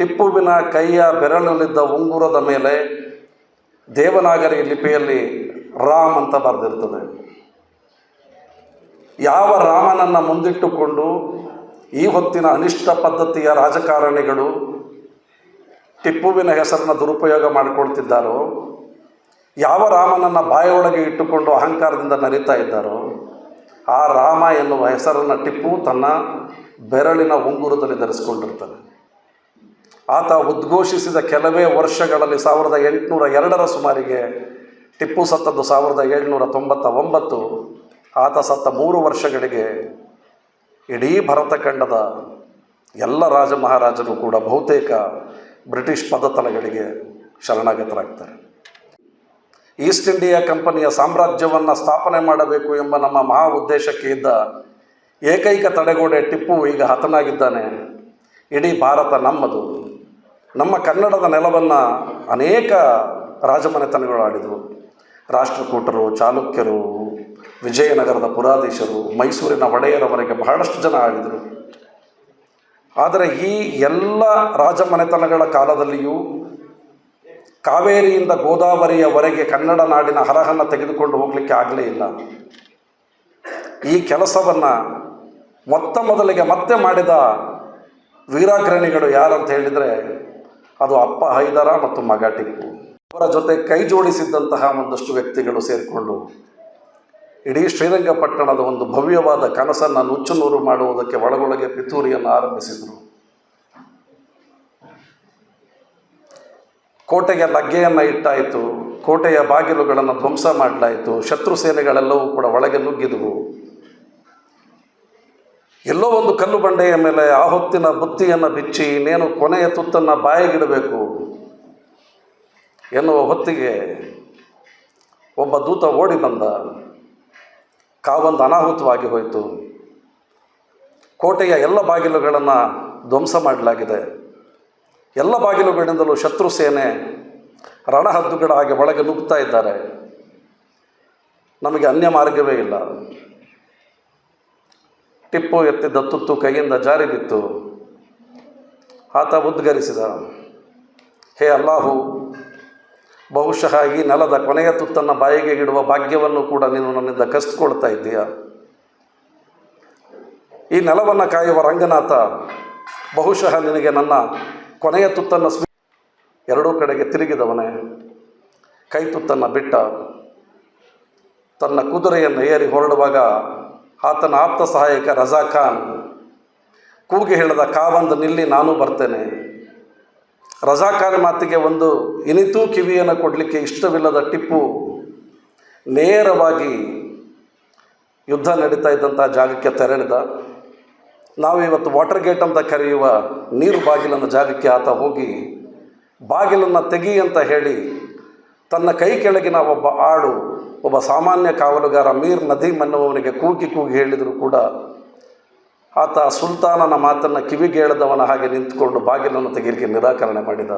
ಟಿಪ್ಪುವಿನ ಕೈಯ ಬೆರಳಲ್ಲಿದ್ದ ಉಂಗುರದ ಮೇಲೆ ದೇವನಾಗರಿ ಲಿಪಿಯಲ್ಲಿ ರಾಮ್ ಅಂತ ಬರೆದಿರ್ತದೆ. ಯಾವ ರಾಮನನ್ನು ಮುಂದಿಟ್ಟುಕೊಂಡು ಈ ಹೊತ್ತಿನ ಅನಿಷ್ಟ ಪದ್ಧತಿಯ ರಾಜಕಾರಣಿಗಳು ಟಿಪ್ಪುವಿನ ಹೆಸರನ್ನು ದುರುಪಯೋಗ ಮಾಡಿಕೊಳ್ತಿದ್ದಾರೋ, ಯಾವ ರಾಮನನ್ನು ಬಾಯೊಳಗೆ ಇಟ್ಟುಕೊಂಡು ಅಹಂಕಾರದಿಂದ ನರಿತಾ ಇದ್ದಾರೋ, ಆ ರಾಮ ಎನ್ನುವ ಹೆಸರನ್ನು ಟಿಪ್ಪು ತನ್ನ ಬೆರಳಿನ ಉಂಗುರದಲ್ಲಿ ಧರಿಸಿಕೊಂಡಿರ್ತಾನೆ. ಆತ ಉದ್ಘೋಷಿಸಿದ ಕೆಲವೇ ವರ್ಷಗಳಲ್ಲಿ ಸಾವಿರದ ಎಂಟುನೂರ ಎರಡರ ಸುಮಾರಿಗೆ ಟಿಪ್ಪು ಸತ್ತದ್ದು ಸಾವಿರದ ಏಳ್ನೂರ ತೊಂಬತ್ತ ಒಂಬತ್ತು ಆತ ಸತ್ತ ಮೂರು ವರ್ಷಗಳಿಗೆ ಇಡೀ ಭರತಖಂಡದ ಎಲ್ಲ ರಾಜ ಮಹಾರಾಜರು ಕೂಡ ಬಹುತೇಕ ಬ್ರಿಟಿಷ್ ಪದತಲಗಳಿಗೆ ಶರಣಾಗತರಾಗ್ತಾರೆ. ಈಸ್ಟ್ ಇಂಡಿಯಾ ಕಂಪನಿಯ ಸಾಮ್ರಾಜ್ಯವನ್ನು ಸ್ಥಾಪನೆ ಮಾಡಬೇಕು ಎಂಬ ನಮ್ಮ ಮಹಾ ಉದ್ದೇಶಕ್ಕೆ ಇದ್ದ ಏಕೈಕ ತಡೆಗೋಡೆ ಟಿಪ್ಪು ಈಗ ಹತನಾಗಿದ್ದಾನೆ. ಇಡೀ ಭಾರತ ನಮ್ಮದು. ನಮ್ಮ ಕನ್ನಡದ ನೆಲವನ್ನು ಅನೇಕ ರಾಜಮನೆತನಗಳು ಆಡಿದರು ರಾಷ್ಟ್ರಕೂಟರು, ಚಾಲುಕ್ಯರು, ವಿಜಯನಗರದ ಪುರಾಧೀಶರು, ಮೈಸೂರಿನ ಒಡೆಯರವರೆಗೆ ಬಹಳಷ್ಟು ಜನ ಆಡಿದರು. ಆದರೆ ಈ ಎಲ್ಲ ರಾಜಮನೆತನಗಳ ಕಾಲದಲ್ಲಿಯೂ ಕಾವೇರಿಯಿಂದ ಗೋದಾವರಿಯವರೆಗೆ ಕನ್ನಡ ನಾಡಿನ ಹರಹನ್ನು ತೆಗೆದುಕೊಂಡು ಹೋಗಲಿಕ್ಕೆ ಆಗಲೇ ಇಲ್ಲ. ಈ ಕೆಲಸವನ್ನು ಮೊತ್ತ ಮೊದಲಿಗೆ ಮತ್ತೆ ಮಾಡಿದ ವೀರಾಗ್ರಣಿಗಳು ಯಾರಂತ ಹೇಳಿದರೆ ಅದು ಅಪ್ಪ ಹೈದರ ಮತ್ತು ಮಗ ಟಿಪ್ಪು. ಅವರ ಜೊತೆ ಕೈ ಜೋಡಿಸಿದ್ದಂತಹ ಒಂದಷ್ಟು ವ್ಯಕ್ತಿಗಳು ಸೇರಿಕೊಂಡು ಇಡೀ ಶ್ರೀರಂಗಪಟ್ಟಣದ ಒಂದು ಭವ್ಯವಾದ ಕನಸನ್ನು ನುಚ್ಚುನೂರು ಮಾಡುವುದಕ್ಕೆ ಒಳಗೊಳಗೆ ಪಿತೂರಿಯನ್ನು ಆರಂಭಿಸಿದರು. ಕೋಟೆಗೆ ಲಗ್ಗೆಯನ್ನು ಇಟ್ಟಾಯಿತು, ಕೋಟೆಯ ಬಾಗಿಲುಗಳನ್ನು ಧ್ವಂಸ ಮಾಡಲಾಯಿತು, ಶತ್ರು ಸೇನೆಗಳೆಲ್ಲವೂ ಕೂಡ ಒಳಗೆ ನುಗ್ಗಿದವು. ಎಲ್ಲೋ ಒಂದು ಕಲ್ಲು ಬಂಡೆಯ ಮೇಲೆ ಆ ಹೊತ್ತಿನ ಬುತ್ತಿಯನ್ನು ಬಿಚ್ಚಿ, ಇನ್ನೇನು ಕೊನೆಯ ತುತ್ತನ್ನು ಬಾಯಿಗಿಡಬೇಕು ಎನ್ನುವ ಹೊತ್ತಿಗೆ ಒಬ್ಬ ದೂತ ಓಡಿ ಬಂದ. ಕಾವೊಂದು ಅನಾಹುತವಾಗಿ ಹೋಯಿತು. ಕೋಟೆಯ ಎಲ್ಲ ಬಾಗಿಲುಗಳನ್ನು ಧ್ವಂಸ ಮಾಡಲಾಗಿದೆ. ಎಲ್ಲ ಬಾಗಿಲುಗಳಿಂದಲೂ ಶತ್ರು ಸೇನೆ ರಣಹದ್ದುಗಳ ಹಾಗೆ ಒಳಗೆ ನುಗ್ತಾ ಇದ್ದಾರೆ. ನಮಗೆ ಅನ್ಯ ಮಾರ್ಗವೇ ಇಲ್ಲ. ಟಿಪ್ಪು ಎತ್ತಿದ್ದ ತುತ್ತು ಕೈಯಿಂದ ಜಾರಿ ಬಿತ್ತು. ಆತ ಉದ್ಗರಿಸಿದ, ಹೇ ಅಲ್ಲಾಹು, ಬಹುಶಃ ಈ ನೆಲದ ಕೊನೆಯ ತುತ್ತನ್ನು ಬಾಯಿಗೆ ಇಡುವ ಭಾಗ್ಯವನ್ನು ಕೂಡ ನೀನು ನನ್ನಿಂದ ಕಸ್ತುಕೊಳ್ತಾ ಇದ್ದೀಯ? ಈ ನೆಲವನ್ನು ಕಾಯುವ ರಂಗನಾಥ, ಬಹುಶಃ ನಿನಗೆ ನನ್ನ ಕೊನೆಯ ತುತ್ತನ್ನು ಸ್ವೀ ಎರಡೂ ಕಡೆಗೆ ತಿರುಗಿದವನೇ ಕೈ ತುತ್ತನ್ನು ಬಿಟ್ಟ, ತನ್ನ ಕುದುರೆಯನ್ನು ಏರಿ ಹೊರಡುವಾಗ ಆತನ ಆಪ್ತ ಸಹಾಯಕ ರಜಾ ಖಾನ್ ಕೂಗಿ ಹೇಳಿದ ಕಾವಂದು ನಿಲ್ಲಿ ನಾನು ಬರ್ತೇನೆ. ರಜಾ ಖಾನ್ ಮಾತಿಗೆ ಒಂದು ಇನಿತೂ ಕಿವಿಯನ್ನು ಕೊಡಲಿಕ್ಕೆ ಇಷ್ಟವಿಲ್ಲದ ಟಿಪ್ಪು ನೇರವಾಗಿ ಯುದ್ಧ ನಡೀತಾ ಇದ್ದಂಥ ಜಾಗಕ್ಕೆ ತೆರಳಿದ. ನಾವು ಇವತ್ತು ವಾಟರ್ ಗೇಟ್ ಅಂತ ಕರೆಯುವ ನೀರು ಬಾಗಿಲನ್ನು ಜಾಗಕ್ಕೆ ಆತ ಹೋಗಿ ಬಾಗಿಲನ್ನು ತೆಗಿ ಅಂತ ಹೇಳಿ ತನ್ನ ಕೈ ಕೆಳಗಿನ ಒಬ್ಬ ಆಳು ಒಬ್ಬ ಸಾಮಾನ್ಯ ಕಾವಲುಗಾರ ಮೀರ್ ನದೀಮ್ ಅನ್ನುವವನಿಗೆ ಕೂಗಿ ಕೂಗಿ ಹೇಳಿದರೂ ಕೂಡ, ಆತ ಸುಲ್ತಾನನ ಮಾತನ್ನು ಕಿವಿಗೇಳದವನ ಹಾಗೆ ನಿಂತುಕೊಂಡು ಬಾಗಿಲನ್ನು ತೆಗೆಯಲಿಕ್ಕೆ ನಿರಾಕರಣೆ ಮಾಡಿದ.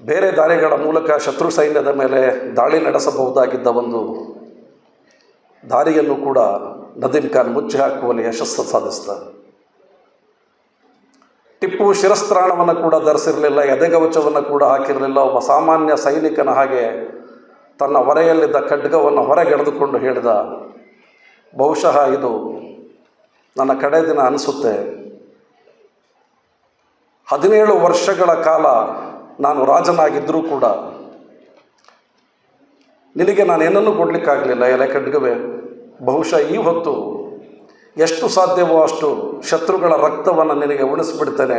ಬೇರೆ ದಾರಿಗಳ ಮೂಲಕ ಶತ್ರು ಸೈನ್ಯದ ಮೇಲೆ ದಾಳಿ ನಡೆಸಬಹುದಾಗಿದ್ದ ಒಂದು ದಾರಿಯನ್ನು ಕೂಡ ನದೀಮ್ ಖಾನ್ ಮುಚ್ಚಿ ಹಾಕುವಲ್ಲಿ ಯಶಸ್ಸು ಸಾಧಿಸಿದ. ಟಿಪ್ಪು ಶಿರಸ್ತ್ರಾಣವನ್ನು ಕೂಡ ಧರಿಸಿರಲಿಲ್ಲ, ಎದೆಗವಚವನ್ನು ಕೂಡ ಹಾಕಿರಲಿಲ್ಲ, ಒಬ್ಬ ಸಾಮಾನ್ಯ ಸೈನಿಕನ ಹಾಗೆ ತನ್ನ ಹೊರೆಯಲ್ಲಿದ್ದ ಖಡ್ಗವನ್ನು ಹೊರಗೆಳೆದುಕೊಂಡು ಹೇಳಿದ, ಬಹುಶಃ ಇದು ನನ್ನ ಕಡೆ ದಿನ ಅನಿಸುತ್ತೆ. ಹದಿನೇಳು ವರ್ಷಗಳ ಕಾಲ ನಾನು ರಾಜನಾಗಿದ್ದರೂ ಕೂಡ ನಿನಗೆ ನಾನು ಏನನ್ನೂ ಕೊಡಲಿಕ್ಕಾಗಲಿಲ್ಲ, ಎಲೆ ಖಡ್ಗವೇ. ಬಹುಶಃ ಈ ಹೊತ್ತು ಎಷ್ಟು ಸಾಧ್ಯವೋ ಅಷ್ಟು ಶತ್ರುಗಳ ರಕ್ತವನ್ನು ನಿನಗೆ ಉಣಿಸ್ಬಿಡ್ತೇನೆ.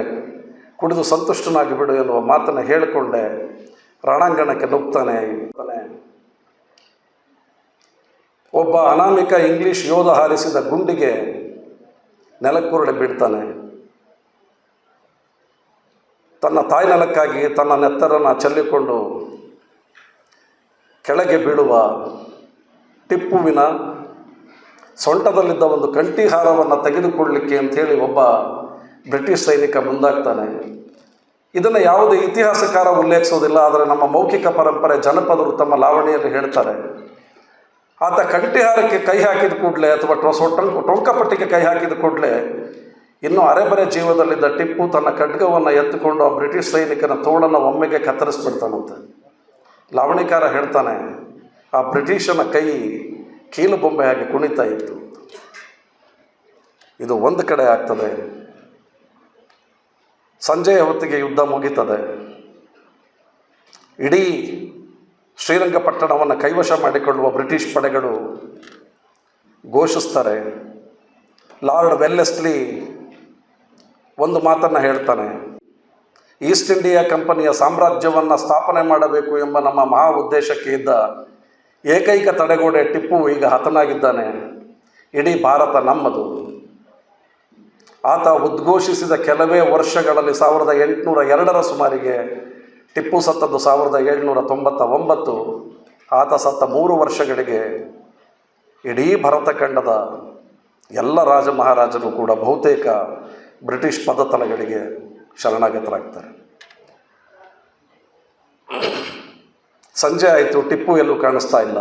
ಕುಡಿದು ಸಂತುಷ್ಟನಾಗಿ ಬಿಡು ಎನ್ನುವ ಮಾತನ್ನು ಹೇಳಿಕೊಂಡೆ. ರಣಾಂಗಣಕ್ಕೆ ನುಗ್ತಾನೆ. ತಾನೆ ಒಬ್ಬ ಅನಾಮಿಕ ಇಂಗ್ಲಿಷ್ ಯೋಧ ಹಾರಿಸಿದ ಗುಂಡಿಗೆ ನೆಲಕ್ಕುರುಳೆ ಬಿಡ್ತಾನೆ ತನ್ನ ತಾಯಿ ನೆಲಕ್ಕಾಗಿ ತನ್ನ ನೆತ್ತರನ್ನು ಚೆಲ್ಲಿಕೊಂಡು ಕೆಳಗೆ ಬೀಳುವ ಟಿಪ್ಪುವಿನ ಸೊಂಟದಲ್ಲಿದ್ದ ಒಂದು ಕಂಠಿಹಾರವನ್ನು ತೆಗೆದುಕೊಳ್ಳಲಿಕ್ಕೆ ಅಂಥೇಳಿ ಒಬ್ಬ ಬ್ರಿಟಿಷ್ ಸೈನಿಕ ಮುಂದಾಗ್ತಾನೆ. ಇದನ್ನು ಯಾವುದೇ ಇತಿಹಾಸಕಾರ ಉಲ್ಲೇಖಿಸೋದಿಲ್ಲ, ಆದರೆ ನಮ್ಮ ಮೌಖಿಕ ಪರಂಪರೆ ಜನಪದರು ತಮ್ಮ ಲಾವಣಿಯಲ್ಲಿ ಹೇಳ್ತಾರೆ. ಆತ ಕಂಠಿಹಾರಕ್ಕೆ ಕೈ ಹಾಕಿದ ಕೂಡಲೇ ಅಥವಾ ಟೊ- ಸೊ ಟೊಂಕ, ಟೊಂಕಪಟ್ಟಿಗೆ ಕೈ ಹಾಕಿದ ಕೂಡಲೇ ಇನ್ನು ಅರೆಬರೆ ಜೀವದಲ್ಲಿದ್ದ ಟಿಪ್ಪು ತನ್ನ ಖಡ್ಗವನ್ನು ಎತ್ತುಕೊಂಡು ಆ ಬ್ರಿಟಿಷ್ ಸೈನಿಕನ ತೋಳನ್ನು ಒಮ್ಮೆಗೆ ಕತ್ತರಿಸ್ಬಿಡ್ತಾನಂತೆ. ಲಾವಣಿಕಾರ ಹೇಳ್ತಾನೆ, ಆ ಬ್ರಿಟಿಷನ ಕೈ ಕೀಲು ಬೊಂಬೆಯಾಗಿ ಕುಣಿತಾ ಇತ್ತು. ಇದು ಒಂದು ಕಡೆ ಆಗ್ತದೆ. ಸಂಜೆಯ ಹೊತ್ತಿಗೆ ಯುದ್ಧ ಮುಗೀತದೆ. ಇಡೀ ಶ್ರೀರಂಗಪಟ್ಟಣವನ್ನು ಕೈವಶ ಮಾಡಿಕೊಳ್ಳುವ ಬ್ರಿಟಿಷ್ ಪಡೆಗಳು ಘೋಷಿಸ್ತಾರೆ. ಲಾರ್ಡ್ ವೆಲ್ಲೆಸ್ಲಿ ಒಂದು ಮಾತನ್ನು ಹೇಳ್ತಾನೆ, ಈಸ್ಟ್ ಇಂಡಿಯಾ ಕಂಪನಿಯ ಸಾಮ್ರಾಜ್ಯವನ್ನು ಸ್ಥಾಪನೆ ಮಾಡಬೇಕು ಎಂಬ ನಮ್ಮ ಮಹಾ ಉದ್ದೇಶಕ್ಕೆ ಇದ್ದ ಏಕೈಕ ತಡೆಗೋಡೆ ಟಿಪ್ಪು ಈಗ ಹತನಾಗಿದ್ದಾನೆ. ಇಡೀ ಭಾರತ ನಮ್ಮದು. ಆತ ಉದ್ಘೋಷಿಸಿದ ಕೆಲವೇ ವರ್ಷಗಳಲ್ಲಿ ಸಾವಿರದ ಎಂಟುನೂರ ಎರಡರ ಸುಮಾರಿಗೆ ಟಿಪ್ಪು ಸತ್ತದ್ದು ಸಾವಿರದ ಏಳ್ನೂರ ತೊಂಬತ್ತ ಒಂಬತ್ತು ಆತ ಸತ್ತ ಮೂರು ವರ್ಷಗಳಿಗೆ ಇಡೀ ಭರತಖಂಡದ ಎಲ್ಲ ರಾಜ ಮಹಾರಾಜರು ಕೂಡ ಬಹುತೇಕ ಬ್ರಿಟಿಷ್ ಪದತಲಗಳಿಗೆ ಶರಣಾಗತರಾಗ್ತಾರೆ. ಸಂಜೆ ಆಯಿತು, ಟಿಪ್ಪು ಎಲ್ಲೂ ಕಾಣಿಸ್ತಾ ಇಲ್ಲ.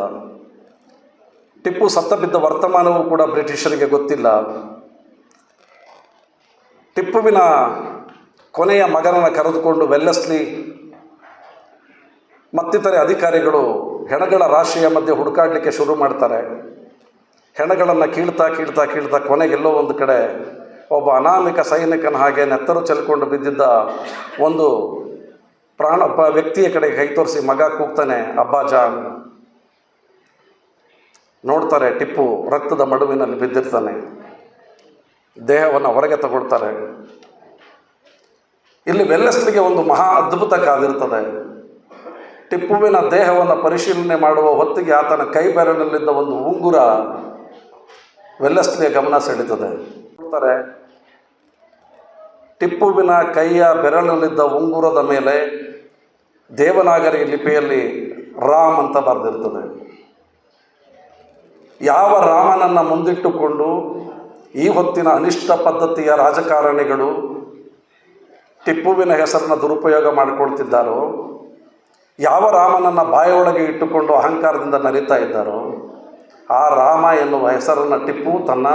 ಟಿಪ್ಪು ಸತ್ತ ಬಿದ್ದ ವರ್ತಮಾನವೂ ಕೂಡ ಬ್ರಿಟಿಷರಿಗೆ ಗೊತ್ತಿಲ್ಲ. ಟಿಪ್ಪುವಿನ ಕೊನೆಯ ಮಗನನ್ನು ಕರೆದುಕೊಂಡು ವೆಲ್ಲೆಸ್ಲಿ ಮತ್ತಿತರೆ ಅಧಿಕಾರಿಗಳು ಹೆಣಗಳ ರಾಶಿಯ ಮಧ್ಯೆ ಹುಡುಕಾಡಲಿಕ್ಕೆ ಶುರು ಮಾಡ್ತಾರೆ. ಹೆಣಗಳನ್ನು ಕೀಳ್ತಾ ಕೀಳ್ತಾ ಕೀಳ್ತಾ ಕೊನೆಗೆಲ್ಲೋ ಒಂದು ಕಡೆ ಒಬ್ಬ ಅನಾಮಿಕ ಸೈನಿಕನ ಹಾಗೆ ನೆತ್ತರು ಚೆಲ್ಕೊಂಡು ಬಿದ್ದಿದ್ದ ಒಂದು ಪ್ರಾಣ ವ್ಯಕ್ತಿಯ ಕಡೆಗೆ ಕೈ ತೋರಿಸಿ ಮಗ ಕೂಗ್ತಾನೆ, ಅಬ್ಬಾ ಜಾನ್. ನೋಡ್ತಾರೆ ಟಿಪ್ಪು ರಕ್ತದ ಮಡುವಿನಲ್ಲಿ ಬಿದ್ದಿರ್ತಾನೆ. ದೇಹವನ್ನು ಹೊರಗೆ ತಗೊಳ್ತಾರೆ. ಇಲ್ಲಿ ವೆಲ್ಲೆಸ್ಲಿಗೆ ಒಂದು ಮಹಾ ಅದ್ಭುತ ಕಾದಿರ್ತದೆ. ಟಿಪ್ಪುವಿನ ದೇಹವನ್ನು ಪರಿಶೀಲನೆ ಮಾಡುವ ಹೊತ್ತಿಗೆ ಆತನ ಕೈ ಬೆರಳಿನಲ್ಲಿದ್ದ ಒಂದು ಉಂಗುರ ವೆಲ್ಲಸ್ಲಿಯ ಗಮನ ಸೆಳೀತದೆ ಟಿಪ್ಪುವಿನ ಕೈಯ ಬೆರಳಲ್ಲಿದ್ದ ಉಂಗುರದ ಮೇಲೆ ದೇವನಾಗರಿ ಲಿಪಿಯಲ್ಲಿ ರಾಮ್ ಅಂತ ಬರೆದಿರ್ತದೆ. ಯಾವ ರಾಮನನ್ನು ಮುಂದಿಟ್ಟುಕೊಂಡು ಈ ಹೊತ್ತಿನ ಅನಿಷ್ಟ ಪದ್ಧತಿಯ ರಾಜಕಾರಣಿಗಳು ಟಿಪ್ಪುವಿನ ಹೆಸರನ್ನು ದುರುಪಯೋಗ ಮಾಡಿಕೊಳ್ತಿದ್ದಾರೋ ಯಾವ ರಾಮನನ್ನು ಬಾಯೊಳಗೆ ಇಟ್ಟುಕೊಂಡು ಅಹಂಕಾರದಿಂದ ನರಿತಾ ಇದ್ದಾರೋ, ಆ ರಾಮ ಎನ್ನುವ ಹೆಸರನ್ನು ಟಿಪ್ಪು ತನ್ನ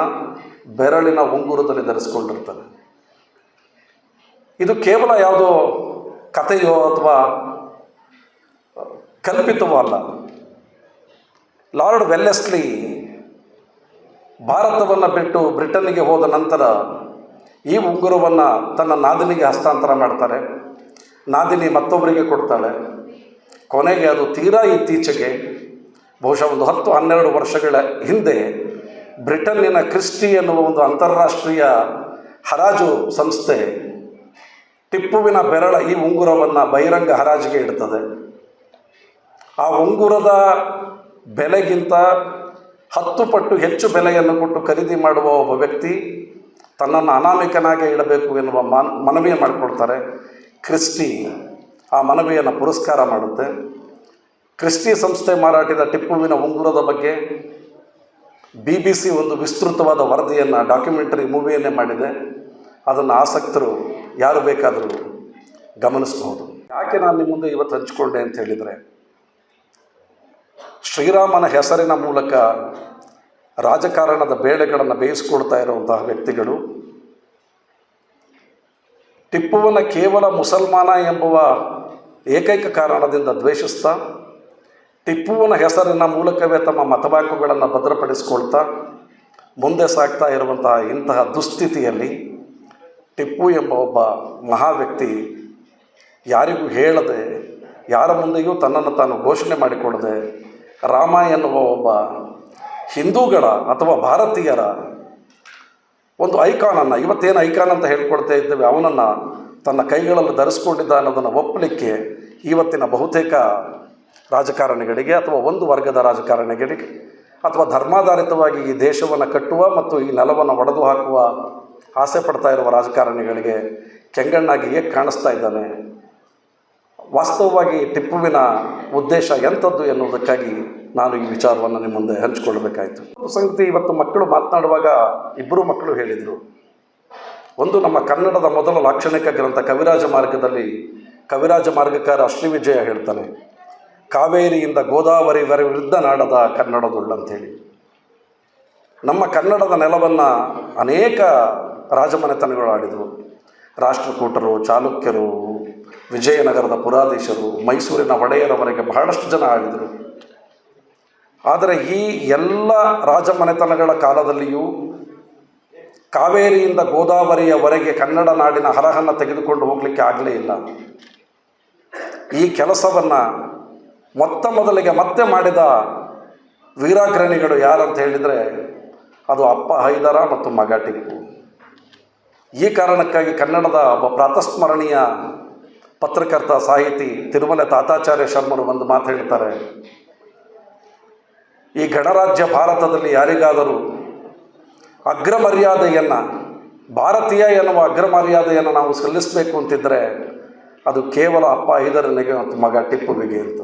ಬೆರಳಿನ ಉಂಗುರದಲ್ಲಿ ಧರಿಸ್ಕೊಂಡಿರ್ತಾನೆ. ಇದು ಕೇವಲ ಯಾವುದೋ ಕಥೆಯೋ ಅಥವಾ ಕಲ್ಪಿತವೋ ಅಲ್ಲ. ಲಾರ್ಡ್ ವೆಲ್ಲೆಸ್ಲಿ ಭಾರತವನ್ನು ಬಿಟ್ಟು ಬ್ರಿಟನ್ನಿಗೆ ಹೋದ ನಂತರ ಈ ಉಂಗುರವನ್ನು ತನ್ನ ನಾದಿನಿಗೆ ಹಸ್ತಾಂತರ ಮಾಡ್ತಾರೆ. ನಾದಿನಿ ಮತ್ತೊಬ್ಬರಿಗೆ ಕೊಡ್ತಾಳೆ. ಕೊನೆಗೆ ಅದು ತೀರಾ ಇತ್ತೀಚೆಗೆ ಬಹುಶಃ ಒಂದು ಹತ್ತು, ಹನ್ನೆರಡು ವರ್ಷಗಳ ಹಿಂದೆ ಬ್ರಿಟನ್ನಿನ ಕ್ರಿಸ್ಟಿ ಎನ್ನುವ ಒಂದು ಅಂತಾರಾಷ್ಟ್ರೀಯ ಹರಾಜು ಸಂಸ್ಥೆ ಟಿಪ್ಪುವಿನ ಬೆರಳ ಈ ಉಂಗುರವನ್ನು ಬಹಿರಂಗ ಹರಾಜಿಗೆ ಇಡ್ತದೆ. ಆ ಉಂಗುರದ ಬೆಲೆಗಿಂತ ಹತ್ತು ಪಟ್ಟು ಹೆಚ್ಚು ಬೆಲೆಯನ್ನು ಕೊಟ್ಟು ಖರೀದಿ ಮಾಡುವ ಒಬ್ಬ ವ್ಯಕ್ತಿ ತನ್ನನ್ನು ಅನಾಮಿಕನಾಗೆ ಇಡಬೇಕು ಎನ್ನುವ ಮನವಿಯನ್ನು ಮಾಡಿಕೊಡ್ತಾರೆ. ಕ್ರಿಸ್ಟಿ ಆ ಮನವಿಯನ್ನು ಪುರಸ್ಕಾರ ಮಾಡುತ್ತೆ. ಕ್ರಿಸ್ಟಿ ಸಂಸ್ಥೆ ಮಾರಾಟದ ಟಿಪ್ಪುವಿನ ಉಂಗುರದ ಬಗ್ಗೆ ಬಿ ಬಿ ಸಿ ಒಂದು ವಿಸ್ತೃತವಾದ ವರದಿಯನ್ನು, ಡಾಕ್ಯುಮೆಂಟರಿ ಮೂವಿಯನ್ನೇ ಮಾಡಿದೆ. ಅದನ್ನು ಆಸಕ್ತರು ಯಾರು ಬೇಕಾದರೂ ಗಮನಿಸಬಹುದು. ಯಾಕೆ ನಾನು ನಿಮ್ಮ ಮುಂದೆ ಇವತ್ತು ಹಂಚಿಕೊಂಡೆ ಅಂತ ಹೇಳಿದರೆ, ಶ್ರೀರಾಮನ ಹೆಸರಿನ ಮೂಲಕ ರಾಜಕಾರಣದ ಬೇಳೆಗಳನ್ನು ಬೇಯಿಸ್ಕೊಳ್ತಾ ಇರುವಂತಹ ವ್ಯಕ್ತಿಗಳು ಟಿಪ್ಪುವನ ಕೇವಲ ಮುಸಲ್ಮಾನ ಎಂಬುವ ಏಕೈಕ ಕಾರಣದಿಂದ ದ್ವೇಷಿಸ್ತಾ, ಟಿಪ್ಪುವನ ಹೆಸರಿನ ಮೂಲಕವೇ ತಮ್ಮ ಮತಬ್ಯಾಂಕುಗಳನ್ನು ಭದ್ರಪಡಿಸಿಕೊಳ್ತಾ, ಮುಂದೆ ಸಾಗ್ತಾ ಇರುವಂತಹ ಇಂತಹ ದುಸ್ಥಿತಿಯಲ್ಲಿ ಟಿಪ್ಪು ಎಂಬ ಒಬ್ಬ ಮಹಾ ವ್ಯಕ್ತಿ ಯಾರಿಗೂ ಹೇಳದೆ, ಯಾರ ಮುಂದೆಯೂ ತನ್ನನ್ನು ತಾನು ಘೋಷಣೆ ಮಾಡಿಕೊಳ್ಳದೆ ರಾಮ ಎನ್ನುವ ಒಬ್ಬ ಹಿಂದೂಗಳ ಅಥವಾ ಭಾರತೀಯರ ಒಂದು ಐಕಾನನ್ನು, ಇವತ್ತೇನು ಐಕಾನ್ ಅಂತ ಹೇಳ್ಕೊಡ್ತಾ ಇದ್ದೇವೆ, ಅವನನ್ನು ತನ್ನ ಕೈಗಳಲ್ಲಿ ಧರಿಸ್ಕೊಂಡಿದ್ದ ಅನ್ನೋದನ್ನು ಒಪ್ಪಲಿಕ್ಕೆ ಇವತ್ತಿನ ಬಹುತೇಕ ರಾಜಕಾರಣಿಗಳಿಗೆ ಅಥವಾ ಒಂದು ವರ್ಗದ ರಾಜಕಾರಣಿಗಳಿಗೆ ಅಥವಾ ಧರ್ಮಾಧಾರಿತವಾಗಿ ಈ ದೇಶವನ್ನು ಕಟ್ಟುವ ಮತ್ತು ಈ ನೆಲವನ್ನು ಒಡೆದು ಹಾಕುವ ಆಸೆ ಪಡ್ತಾ ಇರುವ ರಾಜಕಾರಣಿಗಳಿಗೆ ಕೆಂಗಣ್ಣಾಗಿಯೇ ಕಾಣಿಸ್ತಾ ಇದ್ದಾನೆ. ವಾಸ್ತವವಾಗಿ ಟಿಪ್ಪುವಿನ ಉದ್ದೇಶ ಎಂಥದ್ದು ಎನ್ನುವುದಕ್ಕಾಗಿ ನಾನು ಈ ವಿಚಾರವನ್ನು ನಿಮ್ಮ ಮುಂದೆ ಹಂಚಿಕೊಳ್ಳಬೇಕಾಯಿತು. ಸಂಗತಿ ಇವತ್ತು ಮಕ್ಕಳು ಮಾತನಾಡುವಾಗ ಇಬ್ಬರು ಮಕ್ಕಳು ಹೇಳಿದರು. ಒಂದು ನಮ್ಮ ಕನ್ನಡದ ಮೊದಲ ಲಾಕ್ಷಣಿಕ ಗ್ರಂಥ ಕವಿರಾಜ ಮಾರ್ಗದಲ್ಲಿ ಕವಿರಾಜ ಮಾರ್ಗಕಾರ ಅಶ್ರೀ ವಿಜಯ ಹೇಳ್ತಾನೆ, ಕಾವೇರಿಯಿಂದ ಗೋದಾವರಿವರೆವಿದ್ದ ನಾಡದ ಕನ್ನಡದುಳ್ಳಂಥೇಳಿ ನಮ್ಮ ಕನ್ನಡದ ನೆಲವನ್ನು ಅನೇಕ ರಾಜಮನೆತನಗಳು ಆಡಿದರು ರಾಷ್ಟ್ರಕೂಟರು, ಚಾಲುಕ್ಯರು, ವಿಜಯನಗರದ ಪುರಾಧೀಶರು, ಮೈಸೂರಿನ ಒಡೆಯರವರೆಗೆ ಬಹಳಷ್ಟು ಜನ ಆಳಿದರು ಆದರೆ ಈ ಎಲ್ಲ ರಾಜಮನೆತನಗಳ ಕಾಲದಲ್ಲಿಯೂ ಕಾವೇರಿಯಿಂದ ಗೋದಾವರಿಯವರೆಗೆ ಕನ್ನಡ ನಾಡಿನ ಹರಹನ್ನು ತೆಗೆದುಕೊಂಡು ಹೋಗಲಿಕ್ಕೆ ಆಗಲೇ ಇಲ್ಲ. ಈ ಕೆಲಸವನ್ನು ಮೊತ್ತ ಮೊದಲಿಗೆ ಮತ್ತೆ ಮಾಡಿದ ವೀರಾಗ್ರಣಿಗಳು ಯಾರಂತ ಹೇಳಿದರೆ ಅದು ಅಪ್ಪ ಹೈದರ ಮತ್ತು ಮಗ ಟಿಪ್ಪು ಈ ಕಾರಣಕ್ಕಾಗಿ ಕನ್ನಡದ ಒಬ್ಬ ಪ್ರಾತಸ್ಮರಣೀಯ ಪತ್ರಕರ್ತ ಸಾಹಿತಿ ತಿರುಮಲೆ ತಾತಾಚಾರ್ಯ ಶರ್ಮರು ಒಂದು ಮಾತು ಹೇಳ್ತಾರೆ. ಈ ಗಣರಾಜ್ಯ ಭಾರತದಲ್ಲಿ ಯಾರಿಗಾದರೂ ಅಗ್ರಮರ್ಯಾದೆಯನ್ನು, ಭಾರತೀಯ ಎನ್ನುವ ಅಗ್ರಮರ್ಯಾದೆಯನ್ನು ನಾವು ಸಲ್ಲಿಸಬೇಕು ಅಂತಿದ್ದರೆ ಅದು ಕೇವಲ ಅಪ್ಪ ಐದರನಿಗೆ ಮತ್ತು ಮಗ ಟಿಪ್ಪುವಿಗೆ ಅಂತ.